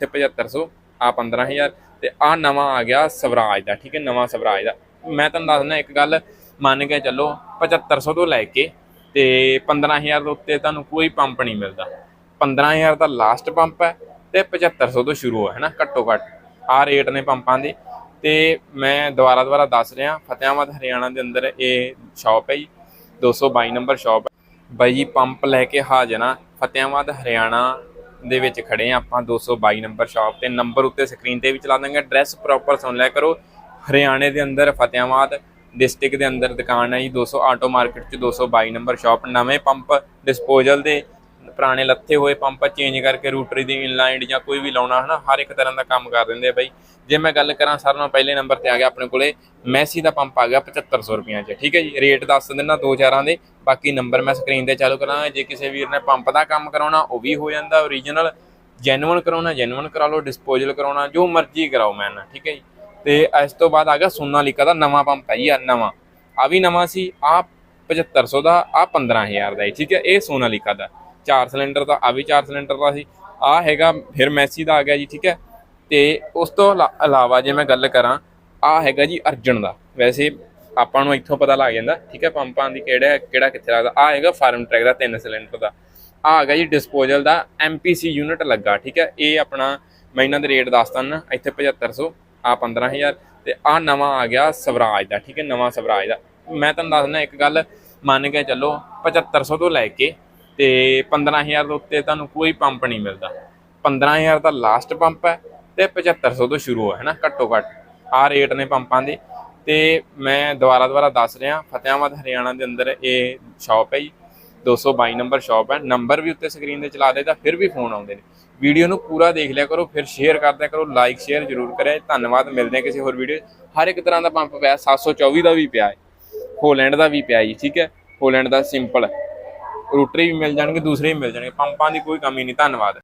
ਤੇ 7500 ਆ 15000 ਤੇ ਆ ਨਵਾਂ ਆ ਗਿਆ ਸਵਰਾਜ ਦਾ, ਠੀਕ ਹੈ, ਨਵਾਂ ਸਵਰਾਜ ਦਾ। ਮੈਂ ਤੁਹਾਨੂੰ ਦੱਸਣਾ ਇੱਕ ਗੱਲ, ਮੰਨ ਕੇ ਚੱਲੋ 7500 ਤੋਂ ਲੈ ਕੇ ਤੇ 15000 ਦੇ ਉੱਤੇ ਤੁਹਾਨੂੰ ਕੋਈ ਪੰਪ ਨਹੀਂ ਮਿਲਦਾ। 15000 ਦਾ ਲਾਸਟ ਪੰਪ ਹੈ ਤੇ 7500 ਤੋਂ ਸ਼ੁਰੂ ਹੈ ਨਾ ਘੱਟੋ ਘੱਟ। ਆ ਰੇਟ ਨੇ ਪੰਪਾਂ ਦੇ। ਤੇ ਮੈਂ ਦੁਬਾਰਾ ਦੁਬਾਰਾ ਦੱਸ ਰਿਹਾ ਫਤਿਆਬਾਦ ਹਰਿਆਣਾ ਦੇ ਅੰਦਰ ਇਹ ਸ਼ਾਪ ਹੈ ਜੀ 222 ਨੰਬਰ ਸ਼ਾਪ ਬਾਈ ਜੀ, ਪੰਪ ਲੈ ਕੇ ਹਾਜ਼ਰ ਹਾਂ ਫਤਿਆਬਾਦ ਹਰਿਆਣਾ ਦੇ ਵਿੱਚ ਖੜੇ ਆ। ਆਪਾਂ 222 ਨੰਬਰ ਸ਼ਾਪ ਤੇ ਨੰਬਰ ਉੱਤੇ ਸਕਰੀਨ ਤੇ ਵੀ ਚਲਾ ਦਾਂਗੇ। ਐਡਰੈਸ ਪ੍ਰੋਪਰ ਸੁਣ ਲਿਆ ਕਰੋ। ਹਰਿਆਣੇ ਦੇ ਅੰਦਰ ਫਤਿਆਬਾਦ ਡਿਸਟ੍ਰਿਕਟ ਦੇ ਅੰਦਰ ਦੁਕਾਨ ਹੈ ਜੀ। 200 ਆਟੋ ਮਾਰਕੀਟ ਚ 222 ਨੰਬਰ ਸ਼ਾਪ ਨਵੇਂ ਪੰਪ ਡਿਸਪੋਜ਼ਲ ਦੇ ਪੁਰਾਣੇ ਲੱਥੇ ਹੋਏ ਪੰਪ ਚੇਂਜ ਕਰਕੇ ਰੂਟਰੀ ਦੀ ਇਨਲਾਈਨ ਜਾਂ ਕੋਈ ਵੀ ਲਾਉਣਾ ਹਨਾ, ਹਰ ਇੱਕ ਤਰ੍ਹਾਂ ਦਾ ਕੰਮ ਕਰ ਦਿੰਦੇ ਆ ਬਾਈ। ਜੇ ਮੈਂ ਗੱਲ ਕਰਾਂ ਸਾਰਿਆਂ ਨਾਲੋਂ, ਪਹਿਲੇ ਨੰਬਰ ਤੇ ਆ ਗਿਆ ਆਪਣੇ ਕੋਲੇ, ਮੈਸੀ ਦਾ ਪੰਪ ਆ ਗਿਆ 7500 ਰੁਪਈਆਂ 'ਚ, ਠੀਕ ਹੈ ਜੀ। ਰੇਟ ਦੱਸ ਦਿੰਦਾ ਦੋ ਚਾਰਾਂ ਦੇ, ਬਾਕੀ ਨੰਬਰ ਮੈਂ ਸਕਰੀਨ ਤੇ ਚਾਲੂ ਕਰਾਂ ਜੇ ਕਿਸੇ ਵੀਰ ਨੇ ਪੰਪ ਦਾ ਕੰਮ ਕਰਾਉਣਾ, ਉਹ ਵੀ ਹੋ ਜਾਂਦਾ ਓਰੀਜਨਲ ਜੈਨੂਅਨ ਕਰਾਉਣਾ ਜੈਨੂਅਨ ਕਰਾ ਲਓ ਡਿਸਪੋਜ਼ਲ ਕਰਾਉਣਾ, ਜੋ ਮਰਜ਼ੀ ਕਰਾਓ ਮੈਂ ਠੀਕ ਹੈ ਜੀ। ਤੇ ਇਸ ਤੋਂ ਬਾਅਦ ਆ ਗਿਆ ਸੋਨਾਲੀਕਾ ਦਾ ਨਵਾਂ ਪੰਪ ਹੈ ਜੀ ਆ ਨਵਾਂ। ਆ ਵੀ ਨਵਾਂ ਸੀ ਆ 7500 ਦਾ ਆ 15000 ਦਾ ਠੀਕ ਹੈ, ਇਹ ਸੋਨਾਲੀਕਾ ਦਾ। 4 ਸਿਲੰਡਰ ਦਾ, ਆ ਵੀ 4 ਸਿਲੰਡਰ ਦਾ ਸੀ। ਆ ਹੈਗਾ ਫਿਰ ਮੈਸੀ ਦਾ ਆ ਗਿਆ ਜੀ, ਠੀਕ ਹੈ। ਤੇ ਉਸ ਤੋਂ ਇਲਾ- ਇਲਾਵਾ ਜੇ ਮੈਂ ਗੱਲ ਕਰਾਂ, ਆ ਹੈਗਾ ਜੀ ਅਰਜਨ ਦਾ। ਵੈਸੇ ਆਪਾਂ ਨੂੰ ਇੱਥੋਂ ਪਤਾ ਲੱਗ ਜਾਂਦਾ, ਠੀਕ ਹੈ, ਪੰਪਾਂ ਦੀ ਕਿਹੜਾ ਕਿਹੜਾ ਕਿੱਥੇ ਲੱਗਦਾ। ਆ ਹੈਗਾ ਫਾਰਮ ਟਰੈਕ ਦਾ 3 ਸਿਲੰਡਰ ਦਾ। ਆ ਹੈਗਾ ਜੀ ਡਿਸਪੋਜ਼ਲ ਦਾ ਐਮਪੀਸੀ ਯੂਨਿਟ ਲੱਗਾ, ਠੀਕ ਹੈ। ਇਹ ਆਪਣਾ, ਮੈਂ ਇਹਨਾਂ ਦੇ ਰੇਟ ਦੱਸ ਦਿੰਦਾ, ਇੱਥੇ 7500 ਆ 15000 ਤੇ ਆ ਨਵਾਂ ਆ ਗਿਆ ਸਵਰਾਜ ਦਾ, ਠੀਕ ਹੈ, ਨਵਾਂ ਸਵਰਾਜ ਦਾ। ਮੈਂ ਤੁਹਾਨੂੰ ਦੱਸਣਾ ਇੱਕ ਗੱਲ, ਮੰਨ ਕੇ ਚੱਲੋ 7500 ਤੋਂ ਲੈ ਕੇ ਤੇ 15000 ਦੇ ਉੱਤੇ ਤੁਹਾਨੂੰ ਕੋਈ ਪੰਪ ਨਹੀਂ ਮਿਲਦਾ। 15000 ਦਾ ਲਾਸਟ ਪੰਪ ਹੈ ਤੇ 7500 ਤੋਂ ਸ਼ੁਰੂ ਹੈ ਨਾ ਘੱਟੋ ਘੱਟ। ਆ ਰੇਟ ਨੇ ਪੰਪਾਂ ਦੇ। ਤੇ ਮੈਂ ਦੁਬਾਰਾ ਦੁਬਾਰਾ ਦੱਸ ਰਿਹਾ ਫਤਿਆਬਾਦ ਹਰਿਆਣਾ ਦੇ ਅੰਦਰ ਇਹ ਸ਼ਾਪ ਹੈ ਜੀ। 222 ਨੰਬਰ ਸ਼ਾਪ ਹੈ। ਨੰਬਰ ਵੀ ਉੱਤੇ ਸਕਰੀਨ ਤੇ ਚਲਾ ਦੇਦਾ ਫਿਰ ਵੀ ਫੋਨ ਆਉਂਦੇ ਨੇ। ਵੀਡੀਓ ਨੂੰ ਪੂਰਾ ਦੇਖ ਲਿਆ ਕਰੋ, ਫਿਰ ਸ਼ੇਅਰ ਕਰਦਿਆ ਕਰੋ ਲਾਈਕ ਸ਼ੇਅਰ ਜ਼ਰੂਰ ਕਰਿਆ ਧੰਨਵਾਦ, ਮਿਲਦੇ ਹਾਂ ਕਿਸੇ ਹੋਰ ਵੀਡੀਓ ਹਰ ਇੱਕ ਤਰ੍ਹਾਂ ਦਾ ਪੰਪ ਪਿਆ 724 ਦਾ ਵੀ ਪਿਆ ਹੈ। ਹੋਲੈਂਡ ਦਾ ਵੀ ਪਿਆ ਜੀ, ਠੀਕ ਹੈ? ਹੋਲੈਂਡ ਦਾ ਸਿੰਪਲ ਰੂਟਰੀ ਵੀ ਮਿਲ ਜਾਣਗੇ ਦੂਸਰੇ ਵੀ ਮਿਲ ਜਾਣਗੇ। ਪੰਪਾਂ ਦੀ ਕੋਈ ਕਮੀ ਨਹੀਂ ਧੰਨਵਾਦ।